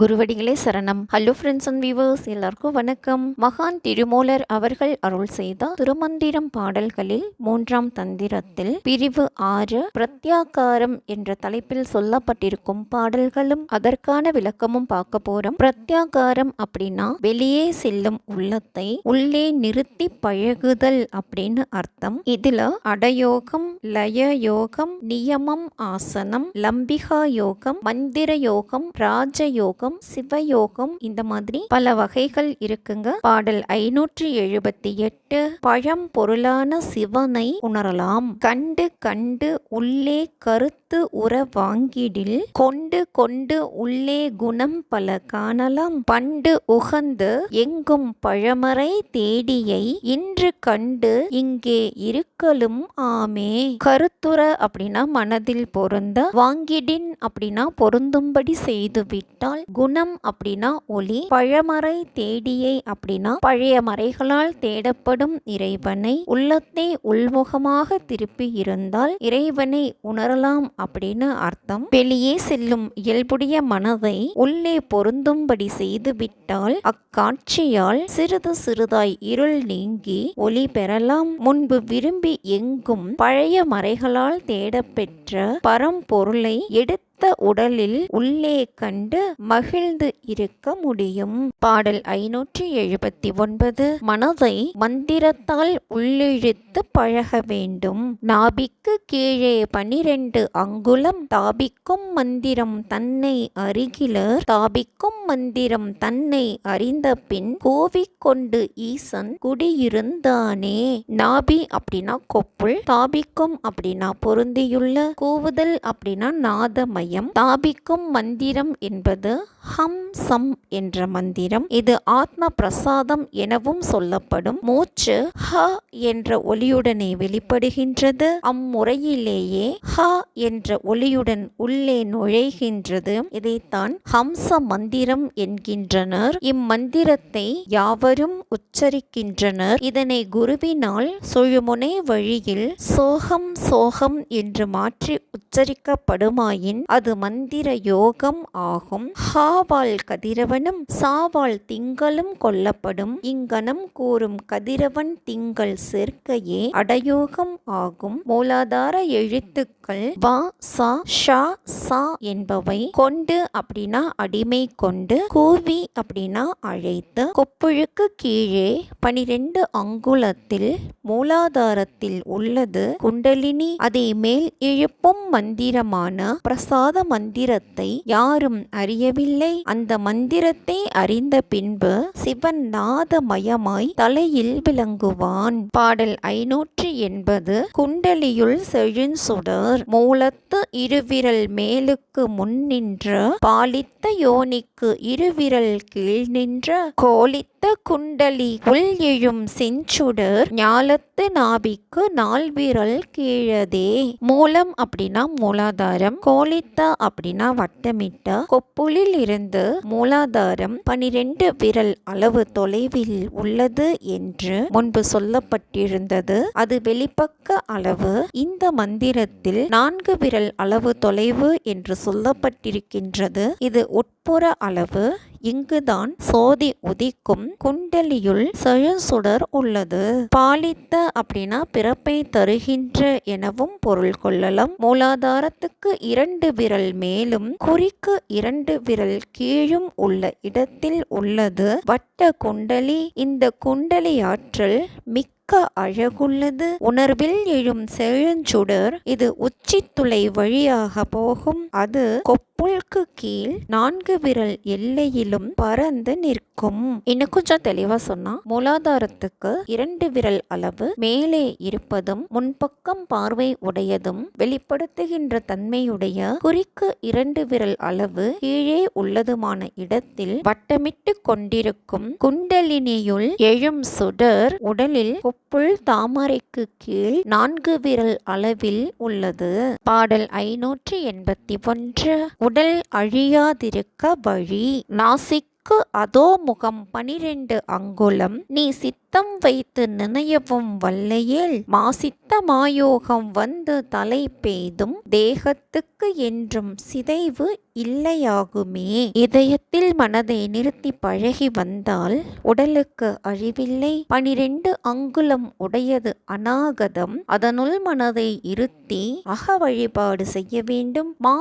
குருவடிகளே சரணம். Hello friends and viewers எல்லாருக்கும் வணக்கம். மகான் திருமூலர் அவர்கள் அருள் செய்த திருமந்திரம் பாடல்களில் மூன்றாம் தந்திரத்தில் பிரிவு ஆறு பிரத்யாகாரம் என்ற தலைப்பில் சொல்லப்பட்டிருக்கும் பாடல்களும் அதற்கான விளக்கமும் பார்க்க போறோம். பிரத்யாகாரம் அப்படின்னா வெளியே செல்லும் உள்ளத்தை உள்ளே நிறுத்தி பழகுதல் அப்படின்னு அர்த்தம். இதுல அடயோகம் லய யோகம் நியமம் ஆசனம் லம்பிகா யோகம் மந்திர யோகம் ராஜ யோகம் சிவயோகம் இந்த மாதிரி பல வகைகள் இருக்குங்க. பாடல் ஐநூற்றி எழுபத்தி எட்டு பழம் பொருளான சிவனை உணரலாம். கண்டு கண்டு உள்ளே கருத்து உற வாங்கிடில் கொண்டு கொண்டு உள்ளே குணம் பல காணலாம். பண்டு உகந்து எங்கும் பழமறை தேடியை இன்று கண்டு இங்கே இருக்கலும் ஆமே. கருத்துற அப்படின்னா மனதில் பொருந்த வாங்கிடின் அப்படின்னா பொருந்தும்படி செய்து விட்டால் குணம் அப்படின்னா ஒளி பழமறை தேடியை அப்படின்னா பழைய மறைகளால் தேடப்படும் இறைவனை உள்ளத்தை உள்முகமாக திருப்பி இருந்தால் இறைவனை உணரலாம் அப்படின்னு அர்த்தம். வெளியே செல்லும் இயல்புடைய மனதை உள்ளே பொருந்தும்படி செய்துவிட்டால் அக்காட்சியால் சிறிது சிறிதாய் இருள் நீங்கி ஒளி பெறலாம். முன்பு விரும்பி எங்கும் பழைய மறைகளால் தேடப்பெற்ற பரம்பொருளை எடுத்து மொத்த உடலில் உள்ளே கண்டு மகிழ்ந்து இருக்க முடியும். பாடல் ஐநூற்றி எழுபத்தி ஒன்பது மனதை மந்திரத்தால் உள்ளிழுத்து பழக வேண்டும். நாபிக்கு கீழே பனிரெண்டு அங்குலம். தாபிக்கும் மந்திரம் தன்னை அருகிலர் தாபிக்கும் மந்திரம் தன்னை அறிந்த பின் கோவிக்கொண்டு ஈசன் குடியிருந்தானே. நாபி அப்படின்னா கொப்புள். தாபிக்கும் அப்படின்னா பொருந்தியுள்ள. கூவுதல் அப்படின்னா அத்தியாயம் தாபிக்கும் மந்திரம் என்பது ஹம் சம் என்ற மந்திரம் இது ஆத்ம பிரசாதம் எனவும் சொல்லப்படும். மூச்சு ஹ என்ற ஒலியுடனே வெளிப்படுகின்றது. அம்முறையிலேயே ஹ என்ற ஒலியுடன் உள்ளே நுழைகின்றது. இதைத்தான் ஹம்ச மந்திரம் என்கின்றனர். இம்மந்திரத்தை யாவரும் உச்சரிக்கின்றனர். இதனை குருவினால் சுழுமுனை வழியில் சோகம் சோகம் என்று மாற்றி உச்சரிக்கப்படுமாயின் அது மந்திர யோகம் ஆகும். சாவால் கதிரவனும் சாவால் திங்களும் கொல்லப்படும். இங்கனம் கூறும் கதிரவன் திங்கள் சேர்க்கையே அடயோகம் ஆகும். மூலாதார எழுத்து சொற்கள் வா சா ஷா சா என்பவை கொண்டு அப்படின்னா அடிமை கொண்டு கூவி அப்படின்னா அழைத்து கொப்புழுக்கு கீழே பனிரெண்டு அங்குலத்தில் மூலாதாரத்தில் உள்ளது. குண்டலினி அதை மேல் எழுப்பும் மந்திரமான பிரசாத மந்திரத்தை யாரும் அறியவில்லை. அந்த மந்திரத்தை அறிந்த பின்பு சிவன் நாதமயமாய் தலையில் விளங்குவான். பாடல் ஐநூற்றி எண்பது குண்டலியுள் அவர் மூலத்து இருவிரல் மேலுக்கு முன் நின்ற பாலித்த யோனிக்கு இருவிரல் கீழ் நின்ற கோலித்த குண்டலி உள் எழும் செஞ்சுடர் ஞாலத்து நாபிக்கு நால்விரல் கீழதே மூலம் அப்படின்னா மூலாதாரம் கோலித்த அப்படின்னா வட்டமிட்ட கொப்புளில் இருந்து மூலாதாரம் பனிரெண்டு விரல் அளவு தொலைவில் உள்ளது என்று முன்பு சொல்லப்பட்டிருந்தது அது வெளிப்பக்க அளவு இந்த மந்திரத்தில் நான்கு விரல் அளவு தொலைவு என்று சொல்லப்பட்டிருக்கின்றது இது உட்புற அளவு இங்குதான் சோதி உதிக்கும் குண்டலியுள் செழுசுடர் உள்ளது. பாலித்த அப்படின்னா பிறப்பை தருகின்ற எனவும் பொருள் கொள்ளலாம். மூலாதாரத்துக்கு இரண்டு விரல் மேலும் குறிக்கு இரண்டு விரல் கீழும் உள்ள இடத்தில் உள்ளது. வட்ட குண்டலி இந்த குண்டலி ஆற்றல் மிக்க அழகுள்ளது. உணர்வில் எழும் செழுஞ்சுடர் இது உச்சித்துளை வழியாக போகும். அது கொப்புளுக்கு கீழ் நான்கு விரல் எல்லையிலும் பறந்து நிற்கும். இன்னும் கொஞ்சம் தெளிவா சொன்னா மூலாதாரத்துக்கு இரண்டு விரல் அளவு மேலே இருப்பதும் முன்பக்கம் பார்வை உடையதும் வெளிப்படுத்துகின்ற தன்மையுடைய குறிக்கு இரண்டு விரல் அளவு கீழே உள்ளதுமான இடத்தில் வட்டமிட்டு கொண்டிருக்கும் குண்டலினியுள் எழும் சுடர் உடலில் புல் தாமரைக்கு கீழ் நான்கு விரல் அளவில் உள்ளது. பாடல் ஐநூற்றி எண்பத்தி ஒன்று. உடல் அழியாதிருக்க வழி. நாசிக் உனக்கு அதோ முகம் பனிரெண்டு அங்குலம். நீ சித்தம் வைத்து நினையவும் வல்லையேல். மாசித்த மாயோகம் வந்து தலை பெய்தும். தேகத்துக்கு என்றும் சிதைவு இல்லையாகுமே. இதயத்தில் மனதை நிறுத்தி பழகி வந்தால் உடலுக்கு அழிவில்லை. பனிரெண்டு அங்குலம் உடையது அநாகதம். அதனுள் மனதை இருத்தி அக வழிபாடு செய்ய வேண்டும். மா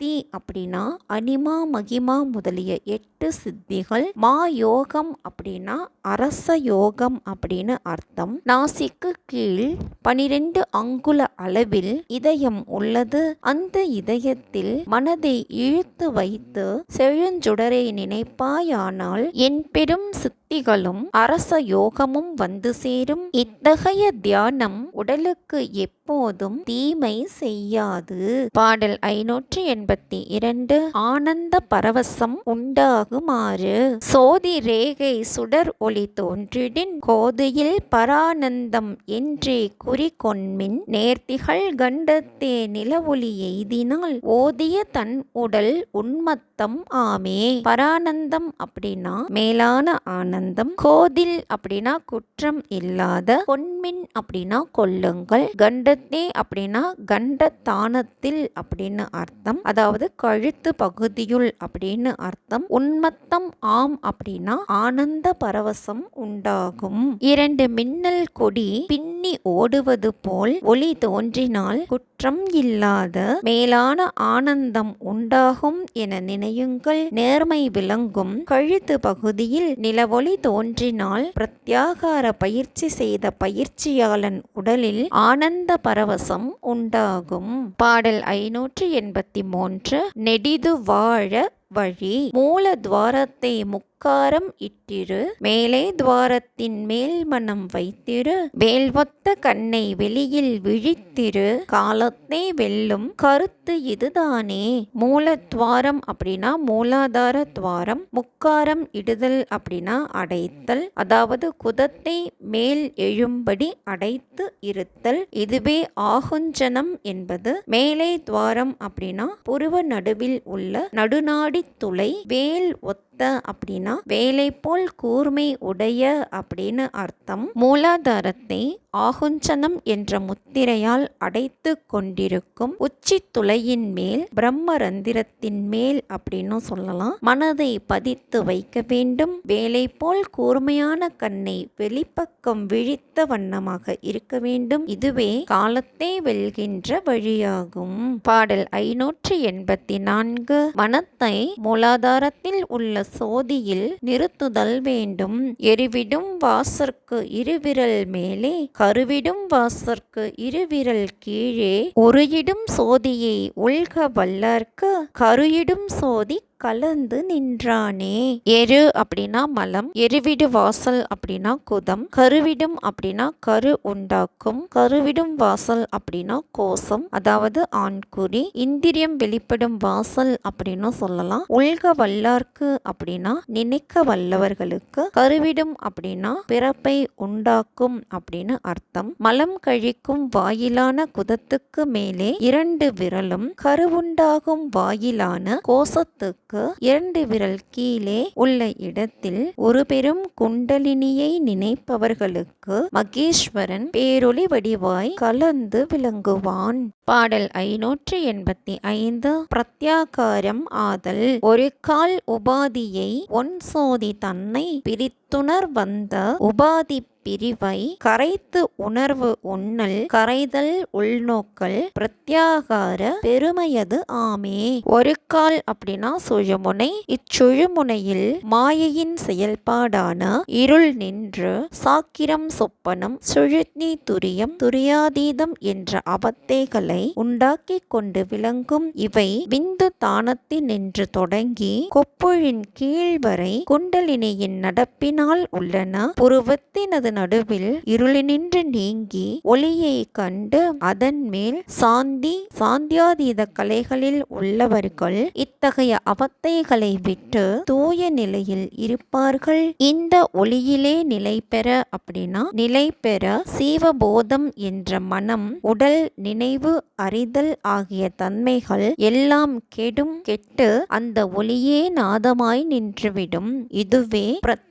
சித்தி அப்படின்னா அனிமா மகிமா முதலிய எட்டு சித்திகள். மா யோகம் அப்படின்னா அரச யோகம் அப்படின்னு அர்த்தம். நாசிக்கு கீழ் பனிரெண்டு அங்குல அளவில் இதயம் உள்ளது. அந்த இதயத்தில் மனதை இழுத்து வைத்து செழுஞ்சுடரை நினைப்பாயானால் என் பெரும் சக்திகளும் அரச யோகமும் வந்து சேரும். இத்தகைய தியானம் உடலுக்கு எப்போதும் தீமை செய்யாது. பாடல் ஐநூற்றி எண்பத்தி இரண்டு. ஆனந்த பரவசம் உண்டாகுமாறு. சோதி ரேகை சுடர் ஒளி தோன்றிடின். கோதையில் பரானந்தம் என்றே குறிக்கொன்மின் நேர்த்திகள் கண்டத்தே நில ஒளி எய்தினால் ஓதிய தன் உடல் உன்மத்தம் ஆமே. பரானந்தம் அப்படின்னா மேலான ஆனந்தம் கோதில் அப்படின்னா குற்றம் இல்லாத பொன்மின் அப்படின்னா கொல்லுங்கள் கண்டத்தே அப்படின்னா கண்டத்தானத்தில் அப்படின்னு அர்த்தம். அதாவது கழுத்து பகுதியுள் அப்படின்னு அர்த்தம். உன்மத்தம் ஆம் அப்படின்னா ஆனந்த பரவசம் உண்டாகும். இரண்டு மின்னல் கொடி பின் பின்னி ஓடுவது போல் ஒளி தோன்றினால் குற்றம் இல்லாத மேலான ஆனந்தம் உண்டாகும் என நினையுங்கள். நேர்மை விளங்கும் கழுத்து பகுதியில் நிலவொளி தோன்றினால் பிரத்யாகார பயிற்சி செய்த பயிற்சியாளன் உடலில் ஆனந்த பரவசம் உண்டாகும். பாடல் ஐநூற்று எண்பத்தி மூன்று நெடிது வாழ வழி மூல துவாரத்தை முக்காரம் இட்டிரு மேலே துவாரத்தின் மேல் மனம் வைத்திரு வேல்வொத்த கண்ணை வெளியில் விழித்திரு காலத்தை வெல்லும் கருத்து இதுதானே. மூல துவாரம் அப்படின்னா மூலாதார துவாரம் முக்காரம் இடுதல் அப்படின்னா அடைத்தல் அதாவது குதத்தை மேல் எழும்படி அடைத்து இருத்தல் இதுவே ஆகுஞ்சனம் என்பது. மேலே துவாரம் அப்படின்னா புருவ நடுவில் உள்ள நடுநாடி துளை வேல் ஒத்த அப்படின்னா வேலை போல் கூர்மை உடைய அப்படின்னு அர்த்தம். மூலாதாரத்தை ஆகுஞ்சனம் என்ற முத்திரையால் அடைத்து கொண்டிருக்கும் உச்சி துளையின் மேல் பிரம்மரந்திரத்தின் மேல் அப்படின்னு சொல்லலாம். மனதை பதித்து வைக்க வேண்டும். வேலை போல் கூர்மையான கண்ணை வெளிப்பக்கம் விழித்த வண்ணமாக இருக்க வேண்டும். இதுவே காலத்தை வெல்கின்ற வழியாகும். பாடல் ஐநூற்றி எண்பத்தி நான்கு. மனத்தை மூலாதாரத்தில் உள்ள சோதியில் நிறுத்துதல் வேண்டும். எரிவிடும் வாசற்கு இருவிரல் மேலே கருவிடும் வாசற்கு இருவிரல் கீழே. உருயிடும் சோதியை உள்க வல்லார்க்கு கருயிடும் சோதி கலந்து நின்றானே. எரு அப்படின்னா மலம் எருவிடு வாசல் அப்படின்னா குதம் கருவிடும் அப்படின்னா கரு உண்டாக்கும் கருவிடும் வாசல் அப்படின்னா கோசம் அதாவது ஆண்குறி இந்திரியம் வெளிப்படும் வாசல் அப்படின்னு சொல்லலாம். உள்க வல்லார்க்கு அப்படின்னா நினைக்க வல்லவர்களுக்கு கருவிடும் அப்படின்னா பிறப்பை உண்டாக்கும் அப்படின்னு அர்த்தம். மலம் கழிக்கும் வாயிலான குதத்துக்கு மேலே இரண்டு விரலும் கருவுண்டாகும் வாயிலான கோசத்துக்கு விரலுக்கு இரண்டு விரல் கீழே உள்ள இடத்தில் ஒரு பெரும் குண்டலினியை நினைப்பவர்களுக்கு மகேஸ்வரன் பேரொளி வடிவாய் கலந்து விளங்குவான். பாடல் ஐநூற்றி எண்பத்தி ஐந்து. பிரத்யாகாரம் ஆதல். ஒரு கால் உபாதியை ஒன் சோதி தன்னை பிரித்து பிரித்துணர் வந்த உபாதி பிரிவை கரைத்து உணர்வு உண்ணல் கரைதல் உள்நோக்கல் பிரத்யாகார பெருமையது ஆமே. ஒரு கால் அப்படின்னா சுழுமுனை இச்சுழுமுனையில் மாயையின் செயல்பாடான இருள் நின்று சாக்கிரம் சொப்பனம் சுழுத்னி துரியம் துரியாதீதம் என்ற அவத்தைகளை உண்டாக்கி கொண்டு விளங்கும் இவை விந்து நின்று தொடங்கி கொப்புழின் கீழ் வரை குண்டலினியின் நடப்பின் இருளினால் உள்ளன. புருவத்தினது நடுவில் இருளினின்று நீங்கி ஒளியை கண்டு அதன் மேல் சாந்தி சாந்தியாதீத கலைகளில் உள்ளவர்கள் இத்தகைய அவத்தைகளை விட்டு தூய நிலையில் இருப்பார்கள். இந்த ஒளியிலே நிலை பெற அப்படின்னா நிலை பெற சீவபோதம் என்ற மனம் உடல் நினைவு அறிதல் ஆகிய தன்மைகள் எல்லாம் கெடும் கெட்டு அந்த ஒளியே நாதமாய் நின்றுவிடும். இதுவே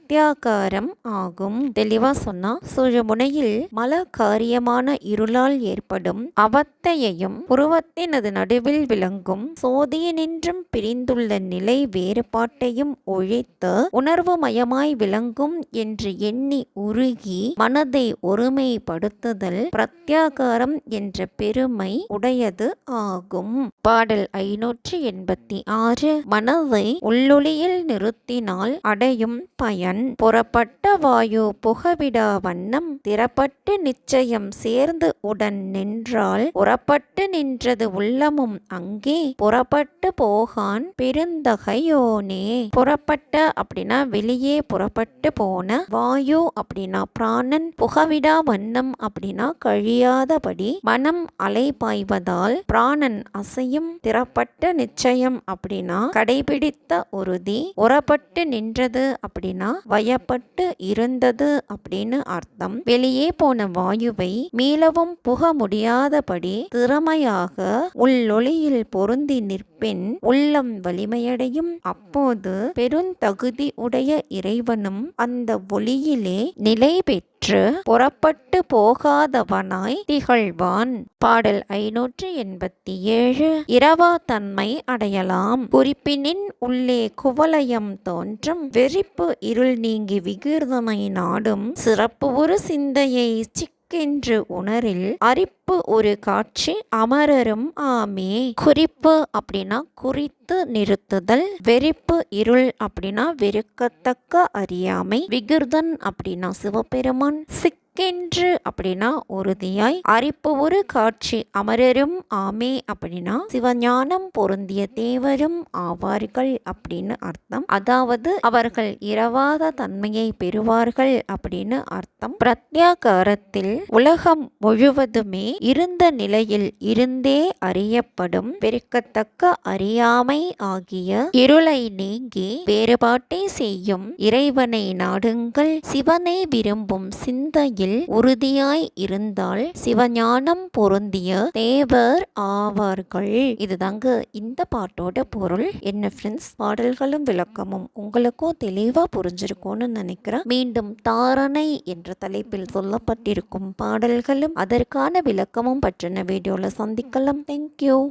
பிரத்யாகாரம் ஆகும். தெளிவா சொன்னா சுழுமுனையில் மல காரியமான இருளால் ஏற்படும் அவத்தையையும் புருவத்தினது நடுவில் விளங்கும் சோதியனின்றும் பிரிந்துள்ள நிலை வேறுபாட்டையும் ஒழித்து உணர்வு மயமாய் விளங்கும் என்று எண்ணி உருகி மனதை ஒருமைப்படுத்துதல் பிரத்யாகாரம் என்ற பெருமை உடையது ஆகும். பாடல் ஐநூற்றி எண்பத்தி ஆறு. மனதை உள்ளொளியில் நிறுத்தினால் அடையும் பயன். புறப்பட்ட வாயு புகவிடா வண்ணம் திறப்பட்டு நிச்சயம் சேர்ந்து உடன் நின்றால் புறப்பட்டு நின்றது உள்ளமும் அங்கே புறப்பட்டு போகான் பெருந்தகையோனே. புறப்பட்ட அப்படின்னா வெளியே புறப்பட்டு போன வாயு அப்படின்னா பிராணன். புகவிடா வண்ணம் அப்படின்னா கழியாதபடி மனம் அலைபாய்வதால் பிராணன் அசையும். திறப்பட்ட நிச்சயம் அப்படின்னா கடைபிடித்த உறுதி. உறப்பட்டு நின்றது அப்படின்னா வயப்பட்டு இருந்தது அப்படின்னு அர்த்தம். வெளியே போன வாயுவை மீளவும் புக முடியாதபடி திறமையாக உள்ளொளியில் பொருந்தி நிற்பின். உள்ளம் வலிமையடையும். அப்போது பெருந்தகுதி உடைய இறைவனும் அந்த ஒளியிலே நிலை பெற்று புறப்பட்டு போகாதவனாய் திகழ்வான். பாடல் ஐநூற்று எண்பத்தி ஏழு. இரவா தன்மை அடையலாம். குறிப்பினின் உள்ளே குவலயம் தோன்றும். வெறிப்பு இருள் நீங்கி விகீர்தமை நாடும். சிறப்பு ஒரு சிந்தையை சிக்கென்று உணரில் அரிப்பு ஒரு காட்சி அமரரும் ஆமே. குறிப்பு அப்படின்னா குறித்து நிறுத்துதல் வெறிப்பு இருள் அப்படின்னா வெறுக்கத்தக்க அறியாமை விகிர்தன் அப்படின்னா சிவபெருமான் சிக் சிக்கென்று அப்படின்னா உறுதியாய் அரிப்பு ஒரு காட்சி அமரரும் ஆமே அப்படின்னா சிவஞானம் பொருந்திய தேவரும் ஆவார்கள் அப்படின்னு அர்த்தம். அதாவது அவர்கள் இரவாத தன்மையை பெறுவார்கள் அப்படின்னு அர்த்தம். பிரத்யாகாரத்தில் உலகம் முழுவதுமே இருந்த நிலையில் இருந்தே அறியப்படும் பெருக்கத்தக்க அறியாமை ஆகிய இருளை நீங்கி வேறுபாட்டை செய்யும் இறைவனை நாடுங்கள். சிவனை விரும்பும் சிந்தையில் உறுதியாய் இருந்தால் சிவஞானம் பொருந்திய தேவர் ஆவார்கள். இதுதாங்க இந்த பாட்டோட பொருள். என்ன ஃப்ரெண்ட்ஸ் பாடல்களும் விளக்கமும் உங்களுக்கும் தெளிவா புரிஞ்சிருக்கும்னு நினைக்கிறேன். மீண்டும் தாரணை என்ற தலைப்பில் சொல்லப்பட்டிருக்கும் பாடல்களும் அதற்கான விளக்கமும் பற்றின வீடியோல சந்திக்கலாம். தேங்க்யூ